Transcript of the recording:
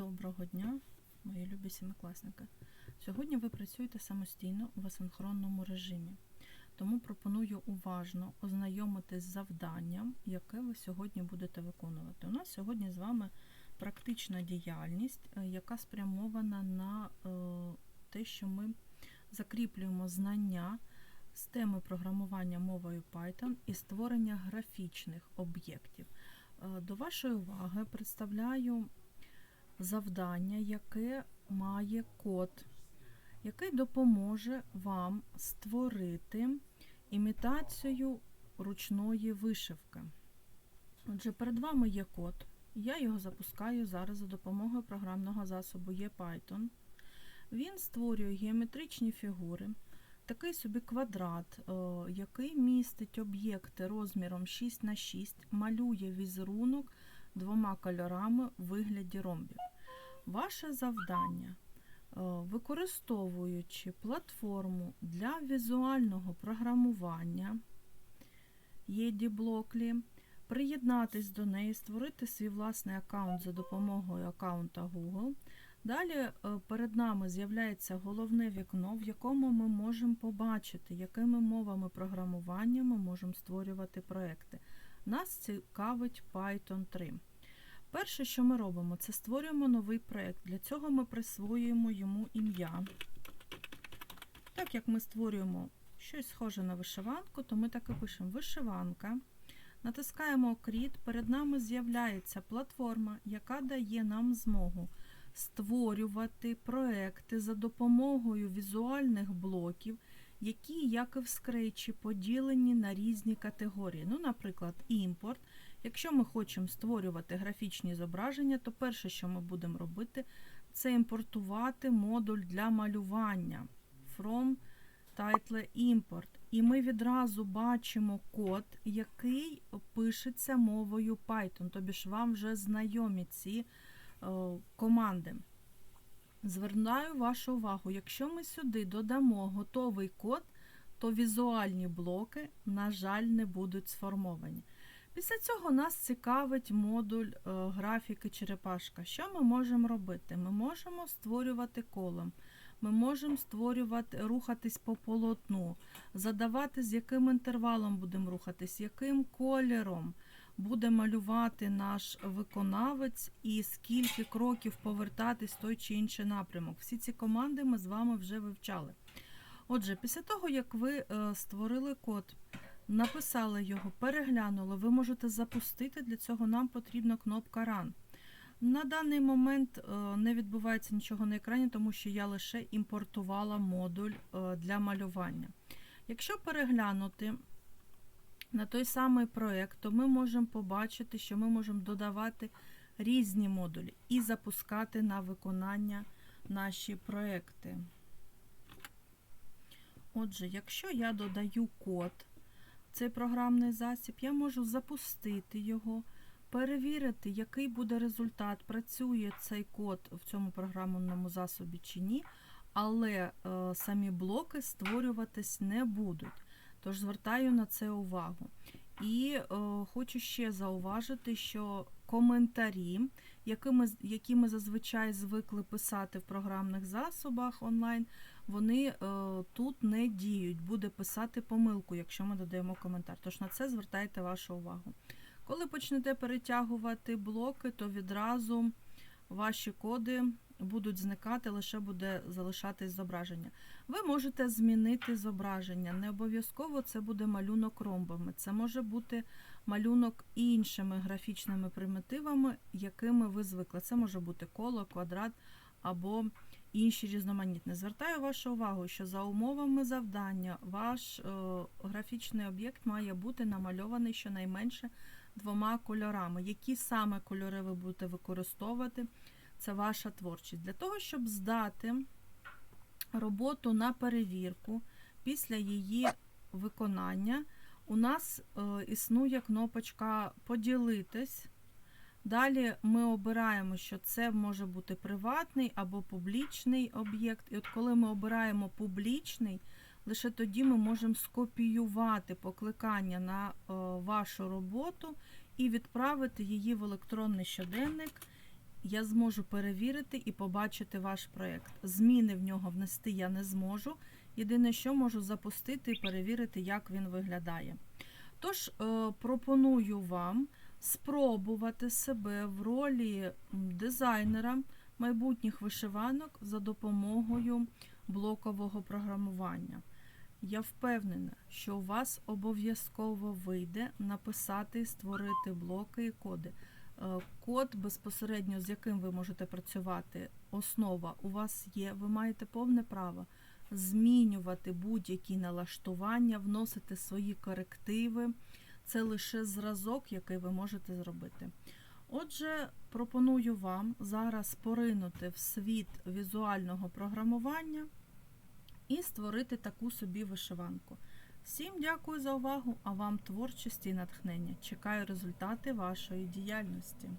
Доброго дня, мої любі сімикласники. Сьогодні ви працюєте самостійно в асинхронному режимі, тому пропоную уважно ознайомитись з завданням, яке ви сьогодні будете виконувати. У нас сьогодні з вами практична діяльність, е, яка спрямована на е, те, що ми закріплюємо знання з теми програмування мовою Python і створення графічних об'єктів. Е, До вашої уваги представляю завдання, яке має код, який допоможе вам створити імітацію ручної вишивки. Отже, перед вами є код. Я його запускаю зараз за допомогою програмного засобу ePython. Він створює геометричні фігури, такий собі квадрат, е, який містить об'єкти розміром 6 на 6, малює візерунок двома кольорами в вигляді ромбів. Ваше завдання, е, використовуючи платформу для візуального програмування EDBlockly, приєднатись до неї, створити свій власний аккаунт за допомогою аккаунта Google. Далі е, перед нами з'являється головне вікно, в якому ми можемо побачити, якими мовами програмування ми можемо створювати проекти. Нас цікавить Python 3. Перше, що ми робимо, це створюємо новий проєкт. Для цього ми присвоюємо йому ім'я. Так як ми створюємо щось схоже на вишиванку, то ми так і пишемо вишиванка. Натискаємо Create, перед нами з'являється платформа, яка дає нам змогу створювати проекти за допомогою візуальних блоків, які, як і в Scratch, поділені на різні категорії. Ну, наприклад, імпорт. Якщо ми хочемо створювати графічні зображення, то перше, що ми будемо робити, це імпортувати модуль для малювання from title import. І ми відразу бачимо код, який пишеться мовою Python, тобі ж вам вже знайомі ці е, команди. Звертаю вашу увагу, якщо ми сюди додамо готовий код, то візуальні блоки, на жаль, не будуть сформовані. Після цього нас цікавить модуль е, графіки черепашка. Що ми можемо робити? Ми можемо створювати колом, ми можемо створювати, рухатись по полотну, задавати, з яким інтервалом будемо рухатись, яким кольором буде малювати наш виконавець і скільки кроків повертатись той чи інший напрямок. Всі ці команди ми з вами вже вивчали. Отже, після того, як ви е, створили код, написали його, переглянули, ви можете запустити. Для цього нам потрібна кнопка Run. На даний момент е, не відбувається нічого на екрані, тому що я лише імпортувала модуль е, для малювання. Якщо переглянути на той самий проєкт, то ми можемо побачити, що ми можемо додавати різні модулі і запускати на виконання наші проекти. Отже, якщо я додаю код, цей програмний засіб, я можу запустити його, перевірити, який буде результат, працює цей код в цьому програмному засобі чи ні, але е, самі блоки створюватись не будуть. Тож звертаю на це увагу. І е, хочу ще зауважити, що коментарі, які ми, які ми зазвичай звикли писати в програмних засобах онлайн, вони е, тут не діють. Буде писати помилку, якщо ми додаємо коментар. Тож на це звертайте вашу увагу. Коли почнете перетягувати блоки, то відразу ваші коди будуть зникати, лише буде залишатись зображення. Ви можете змінити зображення. Не обов'язково це буде малюнок ромбами. Це може бути малюнок іншими графічними примітивами, якими ви звикли. Це може бути коло, квадрат або інші різноманітні. Звертаю вашу увагу, що за умовами завдання ваш е, графічний об'єкт має бути намальований щонайменше двома кольорами. Які саме кольори ви будете використовувати? Це ваша творчість. Для того, щоб здати роботу на перевірку після її виконання, у нас е, існує кнопочка Поділитись. Далі ми обираємо, що це може бути приватний або публічний об'єкт. І от коли ми обираємо публічний, лише тоді ми можемо скопіювати покликання на е, вашу роботу і відправити її в електронний щоденник я зможу перевірити і побачити ваш проєкт. Зміни в нього внести я не зможу. Єдине, що можу запустити і перевірити, як він виглядає. Тож е, пропоную вам спробувати себе в ролі дизайнера майбутніх вишиванок за допомогою блокового програмування. Я впевнена, що у вас обов'язково вийде написати і створити блоки і коди. Е, Код, безпосередньо з яким ви можете працювати, основа у вас є, ви маєте повне право змінювати будь-які налаштування, вносити свої корективи. Це лише зразок, який ви можете зробити. Отже, пропоную вам зараз поринути в світ візуального програмування і створити таку собі вишиванку. Всім дякую за увагу, а вам творчості і натхнення. Чекаю результати вашої діяльності.